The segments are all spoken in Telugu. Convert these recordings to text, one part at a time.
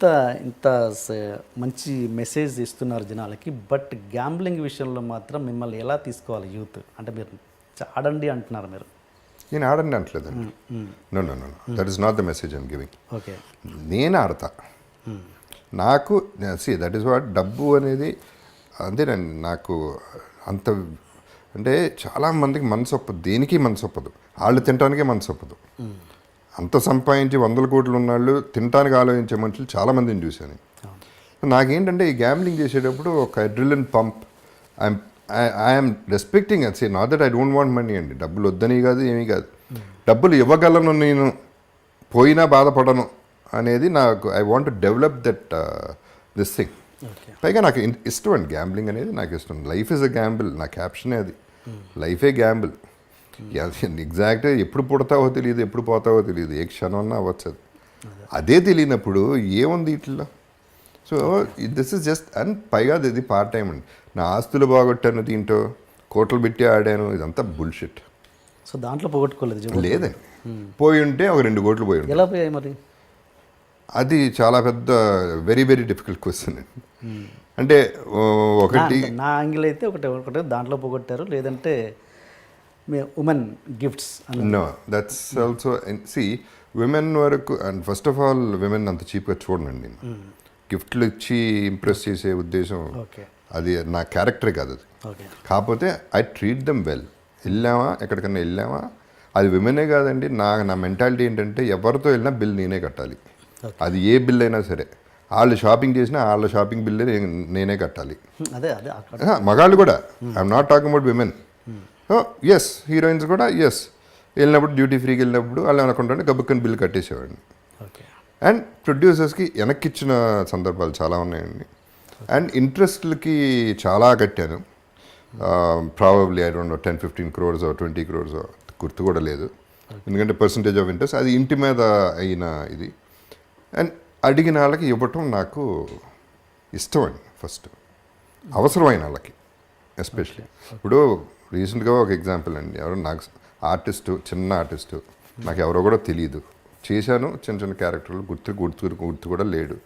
ఇంత ఇంత మంచి మెసేజ్ ఇస్తున్నారు జనాలకి బట్ గ్యాంబ్లింగ్ విషయంలో మాత్రం మిమ్మల్ని ఎలా తీసుకోవాలి యూత్? అంటే మీరు ఆడండి అంటున్నారు మీరు. నేను ఆడండి అంటలేదండి. No no no that is not the message I'm giving okay. నేను ఆడతా. నాకు సి దట్ ఈస్ వాట్ డబ్బు అనేది అంతేనండి నాకు అంత అంటే చాలా మందికి మనసు ఒప్పదు దేనికి మనసు ఒప్పదు వాళ్ళు తినడానికే మనసు ఒప్పదు అంత సంపాదించి వందల కోట్లు ఉన్నవాళ్ళు తినడానికి ఆలోచించే మనుషులు చాలామందిని చూశాను. నాకేంటంటే ఈ గ్యాంబ్లింగ్ చేసేటప్పుడు ఒక adrenaline pump I'm I'm respecting అది say not that I don't want money అండి. డబ్బులు వద్దని కాదు ఏమీ కాదు. డబ్బులు ఇవ్వగలను నేను. పోయినా బాధపడను అనేది నాకు I want develop that this thing పైగా నాకు ఇష్టం అండి. గ్యాంబ్లింగ్ అనేది నాకు ఇష్టం. లైఫ్ ఇస్ అ గ్యాంబుల్ నా క్యాప్షనే అది. లైఫే గ్యాంబుల్ ఎగ్జాక్ట్ ఎప్పుడు పుడతావో తెలియదు ఎప్పుడు పోతావో తెలియదు ఏ క్షణం అన్నా అవ్వచ్చు అది తెలియనప్పుడు ఏముంది ఇట్లా? So this is just and పైగా ఇది పార్ట్ టైం అండి. నా ఆస్తులు బాగొట్టాను దీంట్లో కోట్లు పెట్టి ఆడాను ఇదంతా బుల్షిట్ సో దాంట్లో పోగొట్టుకోలేదు జబ్బు. లేదండి. పోయి ఉంటే ఒక రెండు కోట్లు పోయి ఎలా పోయాయి మరి? అది చాలా పెద్ద వెరీ వెరీ డిఫికల్ట్ క్వశ్చన్ అండి. అంటే ఓ, ఒకటి నా- యాంగిల్ అయితే ఒకటే ఒకటే దాంట్లో పోగొట్టారు లేదంటే women gifts no that's also see women వరకు and first of all women అంత చీప్గా చూడండి గిఫ్ట్లు ఇచ్చి ఇంప్రెస్ చేసే ఉద్దేశం అది నా క్యారెక్టర్ కాదు అది. కాకపోతే ఐ ట్రీట్ దమ్ వెల్ వెళ్ళామా? ఎక్కడికన్నా వెళ్ళామా? అది విమెనే కాదండి నా నా మెంటాలిటీ ఏంటంటే ఎవరితో వెళ్ళినా బిల్ నేనే కట్టాలి. అది ఏ బిల్ అయినా సరే. వాళ్ళు షాపింగ్ చేసినా వాళ్ళ షాపింగ్ బిల్ నేనే కట్టాలి. మగాళ్ళు కూడా. I'm not talking about women as heroines కూడా ఎస్ వెళ్ళినప్పుడు డ్యూటీ ఫ్రీకి వెళ్ళినప్పుడు వాళ్ళు అనుకుంటుంటే గబుక్కని బిల్ కట్టేసేవాడిని. అండ్ ప్రొడ్యూసర్స్కి వెనక్కి ఇచ్చిన సందర్భాలు చాలా ఉన్నాయండి. అండ్ ఇంట్రెస్ట్లకి చాలా కట్టాను. Probably I don't know ten fifteen crores twenty crores గుర్తు కూడా లేదు. ఎందుకంటే పర్సంటేజ్ ఆఫ్ ఇంట్రెస్ట్ అది ఇంటి మీద అయిన ఇది. అండ్ అడిగిన వాళ్ళకి ఇవ్వటం నాకు ఇష్టం అండి ఫస్ట్ అవసరమైన వాళ్ళకి ఎస్పెషలీ ఇప్పుడు రీసెంట్గా ఒక ఎగ్జాంపుల్ అండి. ఎవరో నాకు ఆర్టిస్టు చిన్న ఆర్టిస్టు నాకు ఎవరో కూడా తెలియదు చేశాను చిన్న చిన్న క్యారెక్టర్లు గుర్తు గుర్తు గుర్తు కూడా లేడు.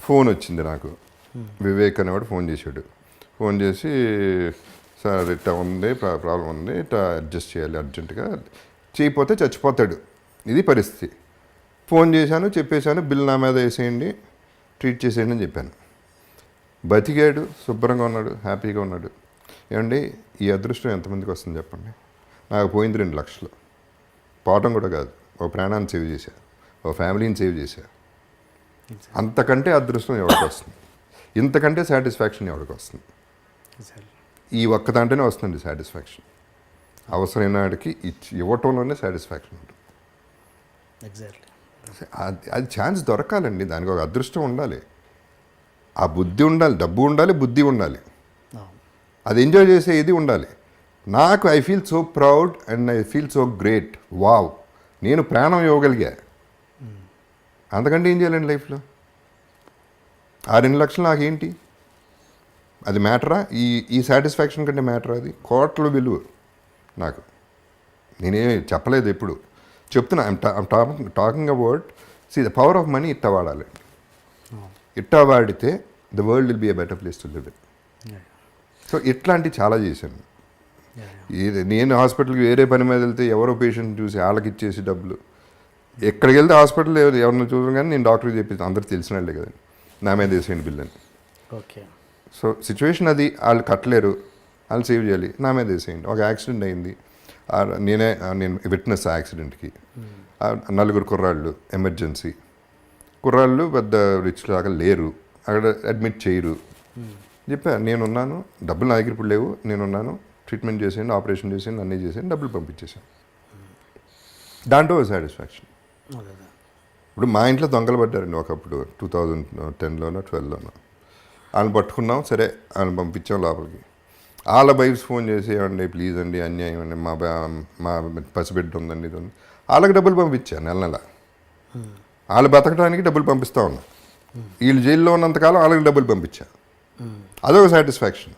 ఫోన్ వచ్చింది నాకు. వివేక్ అనేవాడు ఫోన్ చేశాడు. ఫోన్ చేసి సార్ ఇట్లా ఉంది ప్రాబ్లం ఉంది ఇట్లా అడ్జస్ట్ చేయాలి అర్జెంటుగా. చేయకపోతే చచ్చిపోతాడు. ఇది పరిస్థితి. ఫోన్ చేశాను చెప్పేశాను బిల్ నా మీద వేసేయండి ట్రీట్ చేసేయండి అని చెప్పాను. బతికాడు శుభ్రంగా ఉన్నాడు హ్యాపీగా ఉన్నాడు. ఏమండి ఈ అదృష్టం ఎంతమందికి వస్తుంది చెప్పండి? నాకు పోయింది రెండు లక్షలు. పోవటం కూడా కాదు. ఓ ప్రాణాన్ని సేవ్ చేశా. ఓ ఫ్యామిలీని సేవ్ చేశా. అంతకంటే అదృష్టం ఎవరికి వస్తుంది? ఇంతకంటే సాటిస్ఫాక్షన్ ఎవరికి వస్తుంది? ఈ ఒక్క దాంట్లోనే వస్తుంది సాటిస్ఫాక్షన్. అవసరమైన వాడికి ఇచ్చి ఇవ్వటంలోనే సాటిస్ఫాక్షన్ ఉంటుంది. ఎగ్జాక్ట్లీ అది అది ఛాన్స్ దొరకాలండి. దానికి ఒక అదృష్టం ఉండాలి. ఆ బుద్ధి ఉండాలి డబ్బు ఉండాలి బుద్ధి ఉండాలి. అది ఎంజాయ్ చేసే ఇది ఉండాలి. నాకు I feel so proud and I feel so great wow నేను ప్రాణం ఇవ్వగలిగా. అంతకంటే ఏం చేయాలండి లైఫ్లో ఆ రెండు లక్షలు నాకేంటి? అది మ్యాటరా ఈ ఈ సాటిస్ఫాక్షన్ కంటే మ్యాటరా అది? కోట్ల విలువ నాకు. నేనేమి చెప్పలేదు ఎప్పుడు. చెప్తున్నా talking talking about see the power of money ఇట్ట వాడాలి. ఇట్ట వాడితే the world will be a better place to live it so ఇట్లాంటి చాలా చేశాను. నేను హాస్పిటల్కి వేరే పని మీద వెళ్తే ఎవరో పేషెంట్ చూసి వాళ్ళకి ఇచ్చేసి డబ్బులు. ఎక్కడికి వెళ్తే హాస్పిటల్ ఎవరు ఎవరిని చూసాం కానీ నేను డాక్టర్కి చెప్పి అందరు తెలిసిన వాళ్ళే కదండి నా మీద వేసేయండి బిల్ అని. ఓకే సో సిచ్యువేషన్ అది వాళ్ళు కట్టలేరు వాళ్ళు సేవ్ చేయాలి నా మీద వేసేయండి. ఒక యాక్సిడెంట్ అయింది. నేనే నేను విట్నెస్ ఆ యాక్సిడెంట్కి. ఆ నలుగురు కుర్రాళ్ళు ఎమర్జెన్సీ. కుర్రాళ్ళు పెద్ద రిచ్ లాగా లేరు అక్కడ అడ్మిట్ చేయరు. చెప్పా నేనున్నాను డబ్బులు నా దగ్గర ఇప్పుడు లేవు నేనున్నాను ట్రీట్మెంట్ చేసేయండి ఆపరేషన్ చేసేయండి అన్నీ చేసేయండి డబ్బులు పంపించేసాను దాంట్లో సాటిస్ఫాక్షన్ ఇప్పుడు మా ఇంట్లో దొంగలు పడ్డారండి ఒకప్పుడు టూ థౌజండ్ టెన్లోనో ట్వెల్వ్లోనో వాళ్ళని పట్టుకున్నాం సరే వాళ్ళని పంపించాం లోపలికి. వాళ్ళ వైఫ్స్ ఫోన్ చేసి ఏమండి ప్లీజ్ అండి అన్యాయం అండి మా బా మా పసిబిడ్డ ఉందండి ఇది ఉంది. వాళ్ళకి డబ్బులు పంపించాను నెల నెల. వాళ్ళు బతకడానికి డబ్బులు పంపిస్తూ ఉన్నా. వీళ్ళు జైల్లో ఉన్నంతకాలం వాళ్ళకి డబ్బులు పంపించా. అదొక సాటిస్ఫాక్షన్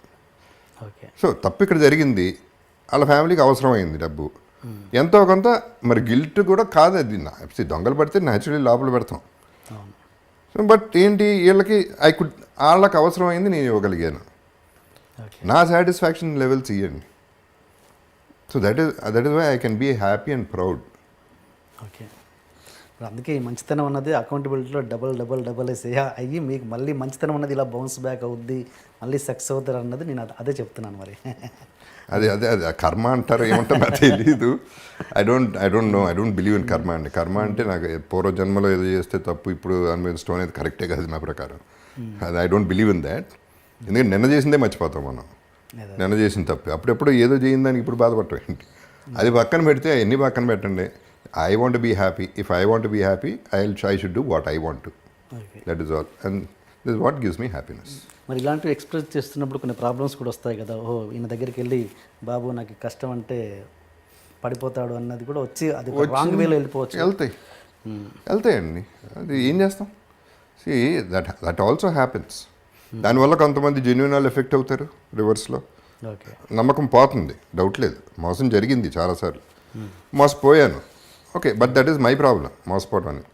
సో తప్పు ఇక్కడ జరిగింది వాళ్ళ ఫ్యామిలీకి అవసరమైంది డబ్బు. ఎంతో కొంత మరి గిల్ట్ కూడా కాదు అది. నా- దొంగలు పడితే న్యాచురల్లీ లోపల పెడతాం. సో బట్ ఏంటి వీళ్ళకి ఐ కుడ్ వాళ్ళకి అవసరమైంది నేను ఇవ్వగలిగాను. నా సాటిస్ఫాక్షన్ లెవెల్స్ ఇవ్వండి. So that is that is why I can be happy and proud okay. అందుకే ఈ మంచితనం అన్నది అకౌంటబిలిటీలో డబల్ డబల్ డబల్ వేసి అయ్యి మీకు మళ్ళీ మంచితనం అన్నది ఇలా బౌన్స్ బ్యాక్ అవుద్ది మళ్ళీ సక్సెస్ అవుతారు అన్నది నేను అద- అదే చెప్తున్నాను మరి. అదే అదే అదే. కర్మ అంటారు ఏమంటారు నాకు తెలియదు I don't I don't know I don't believe in karma అండి. కర్మ అంటే నాకు పూర్వ జన్మలో ఏదో చేస్తే తప్పు ఇప్పుడు అనుభవించడం అనేది కరెక్టే కాదు నా ప్రకారం. అది I don't believe in that ఎందుకంటే నిన్న చేసిందే మర్చిపోతాం మనం. నిన్న చేసిన తప్పు. అప్పుడెప్పుడు ఏదో చేయింది దానికి ఇప్పుడు బాధపడటం ఏంటి? అది పక్కన పెడితే ఎన్ని పక్కన పెట్టండి? I want be happy if I want be happy I I should do what I want okay that is all and this what gives me happiness మరి ఇలాంటివి ఎక్స్ప్రెస్ చేస్తున్నప్పుడు కొన్ని ప్రాబ్లమ్స్ కూడా వస్తాయి కదా. ఓ ఈయన దగ్గరికి వెళ్ళి బాబు నాకు కష్టం అంటే పడిపోతాడు అన్నది కూడా వచ్చి అది రాంగ్ వేలో వెళ్ళిపోవచ్చు. వెళ్తాయి. వెళ్తాయండి. అది ఏం చేస్తాం? See that that also happens దానివల్ల కొంతమంది జెన్యున్ వాళ్ళు ఎఫెక్ట్ అవుతారు రివర్స్లో నమ్మకం పోతుంది. డౌట్ లేదు. మోసం జరిగింది చాలాసార్లు. మోసపోయాను. Okay but that is my problem మోసపోవడం అని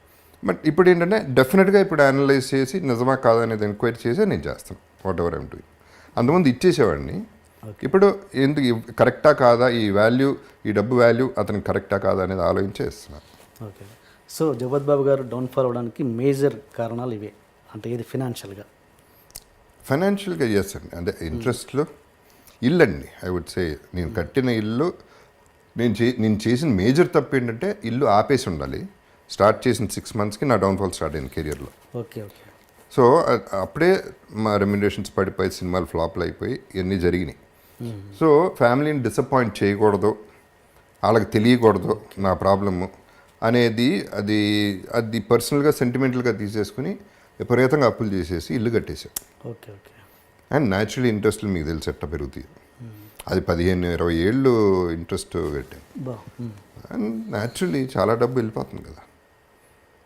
బట్ ఇప్పుడు ఏంటంటే డెఫినెట్గా ఇప్పుడు అనలైజ్ చేసి నిజమా కాదా అనేది ఎంక్వైరీ చేసి నేను చేస్తాను వాట్ ఎవర్ ఐమ్ డూయింగ్ అంతకుముందు ఇచ్చేసేవాడిని. ఇప్పుడు ఎందుకు కరెక్టా కాదా ఈ వాల్యూ ఈ డబ్బు వాల్యూ అతనికి కరెక్టా కాదా అనేది ఆలోచించేస్తున్నాను ఓకే సో జగత్ బాబు గారు డౌన్ఫాల్ అవడానికి మేజర్ కారణాలు ఇవే అంటే ఇది ఫినాన్షియల్గా ఫైనాన్షియల్గా చేస్తాను అంటే ఇంట్రెస్ట్లో ఇల్లు అండి ఐ వుడ్ సే నేను కట్టిన ఇల్లు నేను చే నేను చేసిన మేజర్ తప్పు ఏంటంటే ఇల్లు ఆపేసి ఉండాలి. స్టార్ట్ చేసిన సిక్స్ మంత్స్కి నా డౌన్ఫాల్ స్టార్ట్ అయింది కెరియర్లో ఓకే ఓకే. సో అప్పుడే మా రెమ్యునరేషన్స్ పడిపోయి సినిమాలు ఫ్లాప్లు అయిపోయి ఇవన్నీ జరిగినాయి. సో ఫ్యామిలీని డిసప్పాయింట్ చేయకూడదు. వాళ్ళకి తెలియకూడదు నా ప్రాబ్లము అనేది అది అది పర్సనల్గా సెంటిమెంటల్గా తీసేసుకుని విపరీతంగా అప్పులు చేసేసి ఇల్లు కట్టేశాను ఓకే ఓకే. అండ్ న్యాచురల్ ఇంట్రెస్ట్లు మీకు తెలిసి ఎట్ట పెరుగుతాయి. అది పదిహేను ఇరవై ఏళ్ళు ఇంట్రెస్ట్ మ్మ్. అండ్ న్యాచురల్లీ చాలా డబ్బు వెళ్ళిపోతుంది కదా.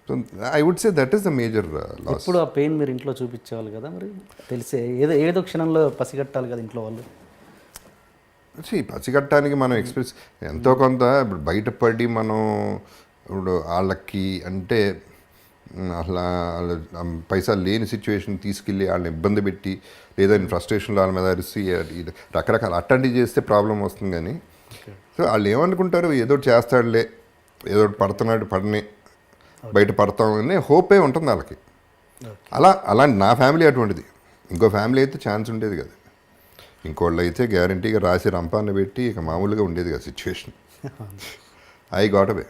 So I would say that is the major loss ఎప్పుడు ఆ పెయిన్ మీరు ఇంట్లో చూపించేవాళ్ళు కదా మరి? తెలిసే ఏదో ఏదో క్షణంలో పసిగట్టాలి కదా ఇంట్లో వాళ్ళు. పసిగట్టడానికి మనం ఎక్స్ప్రెస్ ఎంతో కొంత ఇప్పుడు బయటపడి మనం ఇప్పుడు వాళ్ళకి అంటే అసలు వాళ్ళ పైసలు లేని సిచ్యువేషన్ తీసుకెళ్ళి వాళ్ళని ఇబ్బంది పెట్టి లేదా ఫ్రస్ట్రేషన్లో వాళ్ళ మీద అరిసి రకరకాల అట్టండి చేస్తే ప్రాబ్లం వస్తుంది కానీ సో వాళ్ళు ఏమనుకుంటారు ఏదో చేస్తాడులే ఏదో పడుతున్నాడు పడని బయట పడతామని హోపే ఉంటుంది వాళ్ళకి. అలా అలాంటి నా ఫ్యామిలీ అటువంటిది. ఇంకో ఫ్యామిలీ అయితే ఛాన్స్ ఉండేది కదా. ఇంకోళ్ళు అయితే గ్యారంటీగా రాసి రంపాన్ని పెట్టి ఇక మామూలుగా ఉండేది కదా situation I got away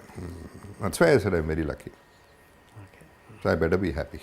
that's why I said I very lucky okay so I better be happy